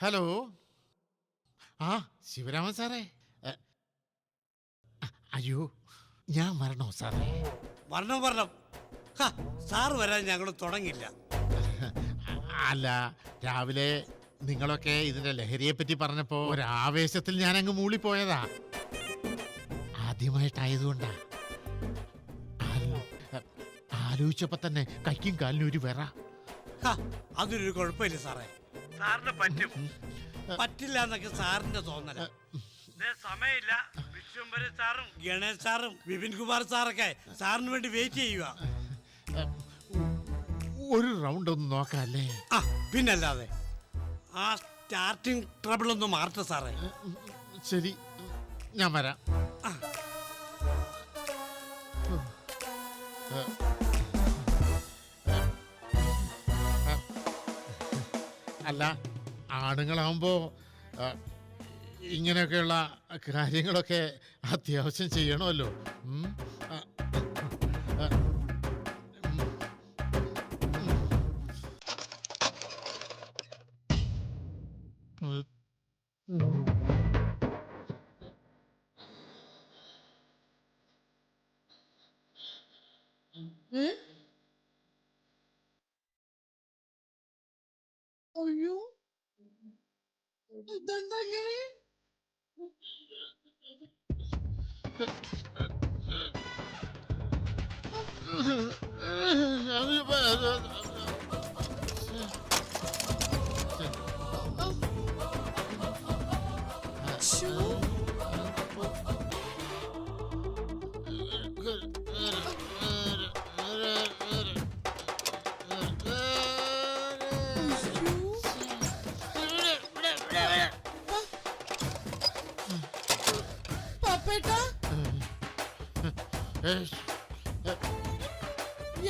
Hello? ആ ശിവരാമൻ സാറേ. അയ്യോ ഞാൻ വരണോ സാറേ? വരണം വരണം. സാർ വരാൻ ഞങ്ങൾ തുടങ്ങില്ല അല്ല രാവിലെ നിങ്ങളൊക്കെ ഇതിന്റെ ലഹരിയെ പറ്റി പറഞ്ഞപ്പോ ഒരാവേശത്തിൽ ഞാൻ അങ്ങ് മൂളിപ്പോയതാ. ആദ്യമായിട്ടായതുകൊണ്ടാ. ആലോചിച്ചപ്പോ തന്നെ കൈക്കും കാലിനും ഒരു വെറ. അതൊരു കുഴപ്പമില്ല സാറേ. സാറിന് പറ്റും. പറ്റില്ല എന്നൊക്കെ സാറിന്റെ തോന്നല. സമയമില്ല. വിശ്വംഭര സാറും ഗണേഷ് സാറും വിപിൻ കുമാർ സാറൊക്കെ സാറിന് വേണ്ടി വെയിറ്റ് ചെയ്യുക. ഒരു റൗണ്ട് ഒന്ന് നോക്കാല്ലേ? ആ പിന്നല്ലാതെ. ആ സ്റ്റാർട്ടിങ് ട്രബിൾ ഒന്ന് മാറട്ടെ സാറേ. ശരി ഞാൻ വരാം. ആ. അല്ല ആണുങ്ങളാകുമ്പോൾ ഇങ്ങനെയൊക്കെയുള്ള കാര്യങ്ങളൊക്കെ അത്യാവശ്യം ചെയ്യണമല്ലോ ഉം. Да нагри! Чего?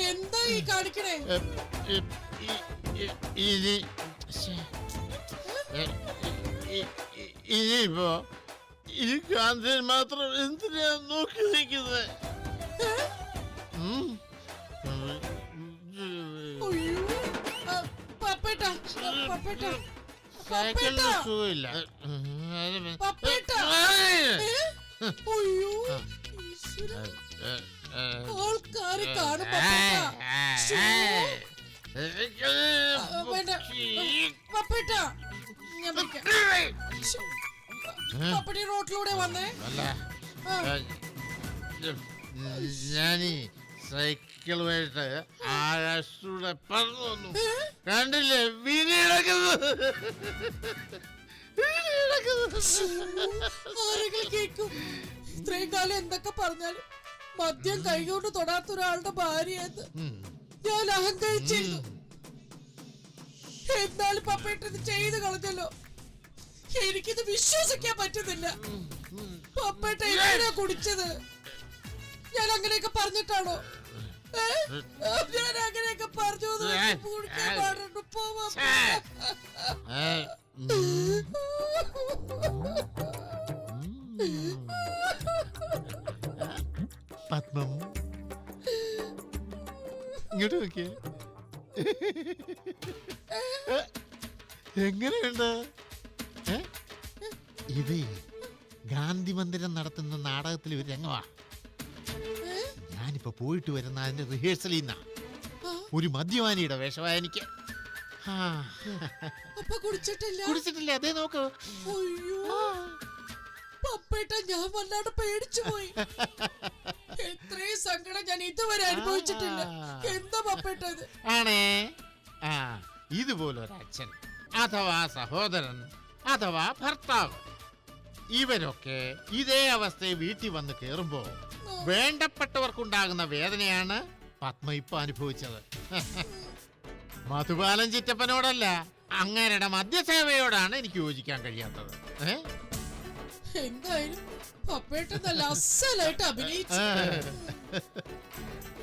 എന്താ ഈ കാണിക്കണേ? ഇനി ശ്ശേ. എ, ഇ- ഇ- ഇനിയിപ്പോ ഈ കാന്തൻ മാത്രം എന്തിനാ നോക്കി നിൽക്കുന്നത് സൈക്കിളിന് സുഖമില്ല. ആൾക്കാര് കാണും പപ്പേട്ടാ ഞാൻ പപ്പടി റോട്ടിലൂടെ വന്നേ. ഞാനീ സൈക്കിളുമായിട്ട് ആകാശത്തൂടെ പറന്നു വന്നു? കണ്ടില്ലേ? വിരി കിടക്കുന്നത് വിരി കിടക്കുന്നത് ശ്ശോ. ഇത്രയും കാലം എന്തൊക്കെ പറഞ്ഞാലും മദ്യം കൈകൊണ്ട് തൊടാത്ത ഒരാളുടെ ഭാര്യയെന്ന്. ഞാൻ അഹങ്കരിച്ചിരുന്നു. എന്നാലും പപ്പേട്ട ഇത് ചെയ്ത് കളഞ്ഞല്ലോ. എനിക്കിത് വിശ്വസിക്കാൻ പറ്റുന്നില്ല. പപ്പേട്ട എന്തിനാ കുടിച്ചത്? ഞാൻ അങ്ങനെയൊക്കെ പറഞ്ഞിട്ടാണോ? ഞാൻ അങ്ങനെയൊക്കെ പറഞ്ഞു കുടിക്കാൻ പാടുണ്ടോ? ഇങ്ങോട്ട് നോക്കിയേ എങ്ങനെയുണ്ട്? ഇത് ഗാന്ധി മന്ദിരം നടത്തുന്ന നാടകത്തിൽ ഒരു രംഗമാ? ഞാനിപ്പോ പോയിട്ട് വരുന്ന അതിന്റെ റിഹേഴ്സലിൽ നിന്നാ ഒരു മദ്യപാനിയുടെ വേഷമായ എനിക്ക്. കുടിച്ചിട്ടില്ല? അതേ നോക്ക്. ഞാൻ വല്ലാണ്ട് പേടിച്ചു പോയി എത്രയും സങ്കടം ഞാൻ ഇതുവരെ അനുഭവിച്ചിട്ടില്ല. എന്താ പപ്പേട്ട ഇത് ആണേ. ആ ഇതുപോലൊരച്ഛൻ അഥവാ സഹോദരൻ അഥവാ ഭർത്താവ് ഇവരൊക്കെ ഇതേ അവസ്ഥയെ വീട്ടിൽ വന്ന് കേറുമ്പോ വേണ്ടപ്പെട്ടവർക്കുണ്ടാകുന്ന വേദനയാണ് പത്മ ഇപ്പൊ അനുഭവിച്ചത്. മധുബാലൻ ചിറ്റപ്പനോടല്ല അങ്ങേരുടെ മദ്യസേവയോടാണ് എനിക്ക് യോജിക്കാൻ കഴിയാത്തത്. ഏ? എന്തായാലും പപ്പേട്ട നല്ല അസലായിട്ട് അഭിനയിച്ചു.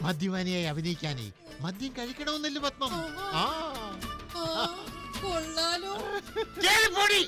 മദ്യപാനിയായി അഭിനയിക്കാനേ. മദ്യം കഴിക്കണമെന്നല്ലേ പത്മം. ആ കൊള്ളാലോ. പോടാ.